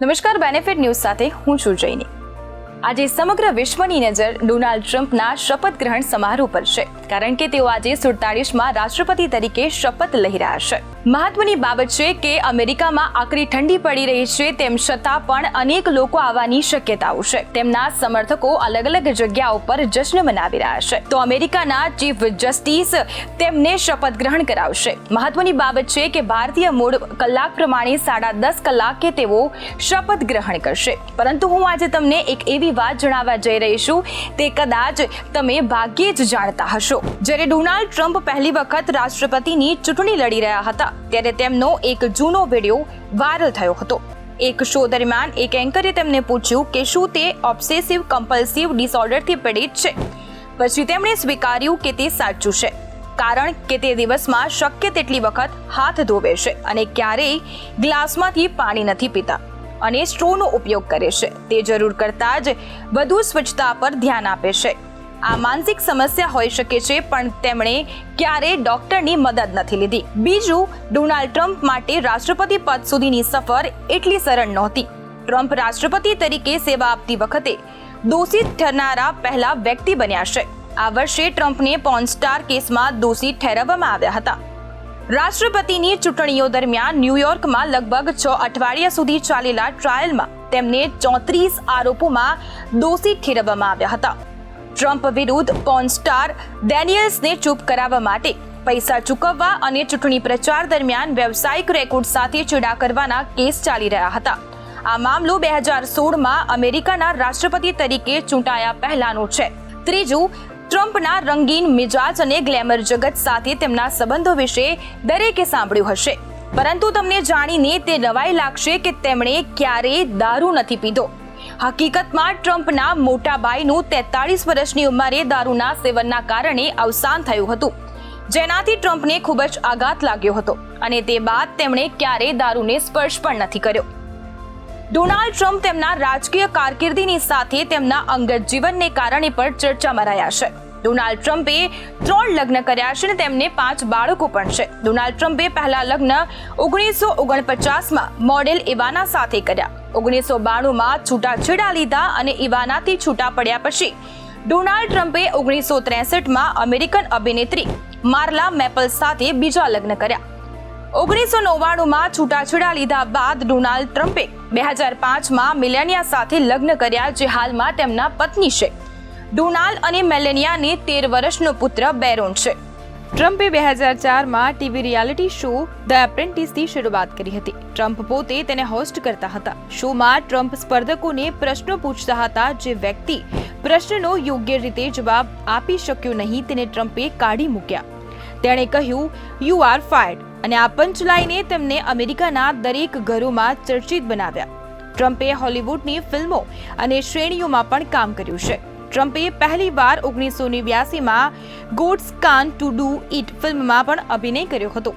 નમસ્કાર benefit news સાથે હું છું જૈની. આજે સમગ્ર વિશ્વની નજર ડોનાલ્ડ ટ્રમ્પના શપથ ગ્રહણ સમારોહ પર છે, કારણ કે તેઓ આજે સુડતાલીસમાં રાષ્ટ્રપતિ તરીકે શપથ લઈ રહ્યા છે. મહત્વની બાબત છે કે અમેરિકામાં આકરી ઠંડી પડી રહી છે, તેમ છતાં પણ અનેક લોકો આવવાની શક્યતાઓ છે. તેમના સમર્થકો અલગ અલગ જગ્યાઓ પર જશ્ન મનાવી રહ્યા છે. તો અમેરિકાના ચીફ જસ્ટિસ તેમને શપથ ગ્રહણ કરાવશે. મહત્વની બાબત છે કે ભારતીય મૂળ કલાક પ્રમાણે સાડા દસ કલાકે તેઓ શપથ ગ્રહણ કરશે. પરંતુ હું આજે તમને એક એવી વાત જણાવવા જઈ રહી છું, તે કદાચ તમે ભાગ્યે જ જાણતા હશો. જ્યારે ડોનાલ્ડ ટ્રમ્પ પહેલી વખત રાષ્ટ્રપતિની ચૂંટણી લડી રહ્યા હતા ત્યારે તેમનો એક જૂનો વીડિયો વાયરલ થયો હતો. એક શો દરમિયાન એક એન્કરે તેમને પૂછ્યું કે શું તે ઓબ્સેસિવ કમ્પલ્સિવ ડિસઓર્ડરથી પીડિત છે. પછી તેમણે સ્વીકાર્યું કે તે સાચું છે, કારણ કે તે દિવસમાં શક્ય તેટલી વખત હાથ ધોવે છે અને ક્યારેય ગ્લાસમાંથી પાણી નથી પીતા અને સ્ટ્રોનો ઉપયોગ કરે છે. તે જરૂર કરતાં જ વધુ સ્વચ્છતા પર ધ્યાન આપે છે. આ માનસિક સમસ્યા હોઈ શકે છે, પણ તેમણે ક્યારેય ડોક્ટરની મદદ નથી લીધી. બીજું, ડોનાલ્ડ ટ્રમ્પ માટે રાષ્ટ્રપતિ પદ સુધીની સફર એટલી સરળ નહોતી. ટ્રમ્પ રાષ્ટ્રપતિ તરીકે સેવા આપતી વખતે દોષિત ઠરનારા પહેલા વ્યક્તિ બન્યા છે. આ વર્ષે ટ્રમ્પને પોન સ્ટાર કેસમાં દોષી ઠેરવવામાં આવ્યા હતા. રાષ્ટ્રપતિની ચૂંટણીઓ દરમિયાન ન્યૂયોર્કમાં લગભગ છ અઠવાડિયા સુધી ચાલેલા ટ્રાયલમાં તેમને ચોત્રીસ આરોપોમાં દોષી ઠેરવવામાં આવ્યા હતા. ટ્રમ્પ વિરુદ્ધ પોર્નસ્ટાર ડેનિયલ્સને ચૂપ કરાવવા માટે પૈસા ચૂકવવા અને ચૂંટણી પ્રચાર દરમિયાન વ્યવસાયિક રેકોર્ડ સાથે ચેડા કરવાના કેસ ચાલી રહ્યા હતા. આ મામલો બે હજાર સોળમાં અમેરિકાના રાષ્ટ્રપતિ તરીકે ચૂંટાયા પહેલાનો છે. ત્રીજું, ટ્રમ્પના રંગીન મિજાજ અને ગ્લેમર જગત સાથે તેમના સંબંધો વિશે દરેકે સાંભળ્યું હશે. પરંતુ તમને જાણીને તે નવાઈ લાગશે કે તેમણે ક્યારેય દારૂ નથી પીધો. હકીકતમાં ટ્રમ્પના મોટા ભાઈનું તેતાળીસ વર્ષની ઉંમરે દારૂના સેવનના કારણે અવસાન થયું હતું. જેનાથી ટ્રમ્પને ખૂબ જ આઘાત લાગ્યો હતો અને તે બાદ તેમણે ક્યારેય દારૂને સ્પર્શ પણ નથી કર્યો. ડોનાલ્ડ ટ્રમ્પ તેમના રાજકીય કારકિર્દીની સાથે તેમના અંગત જીવનને કારણે પણ ચર્ચામાં રહ્યા છે. ડોનાલ્ડ ટ્રમ્પે ત્રણ લગ્ન કર્યા છે અને તેમને પાંચ બાળકો પણ છે. ડોનાલ્ડ ટ્રમ્પે પહેલા લગ્ન ઓગણીસો ઓગણપચાસમાં મોડેલ ઇવાના સાથે કર્યા. ઓગણીસો બાણુંમાં છૂટાછેડા લીધા અને ઇવાનાથી છૂટા પડ્યા પછી ડોનાલ્ડ ટ્રમ્પે ઓગણીસો ત્રેસઠમાં અમેરિકન અભિનેત્રી માર્લા મેપલ સાથે બીજા લગ્ન કર્યા. ઓગણીસો નવ્વાણુંમાં છૂટાછેડા લીધા બાદ ડોનાલ્ડ ટ્રમ્પે બે હજાર પાંચમાં મિલેનિયા સાથે લગ્ન કર્યા જે હાલમાં તેમના પત્ની છે. ડોનાલ્ડ અને મેલેનિયાને તેર વર્ષનો પુત્ર બેરોન છે. ટ્રમ્પે બે હજાર ચારમાં ટીવી રિયાલિટી શો ધ એપ્રેન્ટિસથી શરૂઆત કરી હતી. ટ્રમ્પ પોતે તેને હોસ્ટ કરતા હતા. શોમાં ટ્રમ્પ સ્પર્ધકોને પ્રશ્નો પૂછતા હતા જે વ્યક્તિ પ્રશ્નનો યોગ્ય રીતે જવાબ આપી શક્યો નહીં તેને ટ્રમ્પે કાઢી મૂક્યા. તેણે કહ્યું યુ આર ફાયર્ડ અને આ પંચલાઈને તેમને અમેરિકાના દરેક ઘરોમાં ચર્ચિત બનાવ્યા. ટ્રમ્પે હોલિવૂડની ફિલ્મો અને શ્રેણીઓમાં પણ કામ કર્યું છે. ટ્રમ્પે પહેલીવાર ઓગણીસો નેવ્યાસીમાં ગોડ્સ કાન ટુ ડુ ઇટ ફિલ્મમાં પણ અભિનય કર્યો હતો.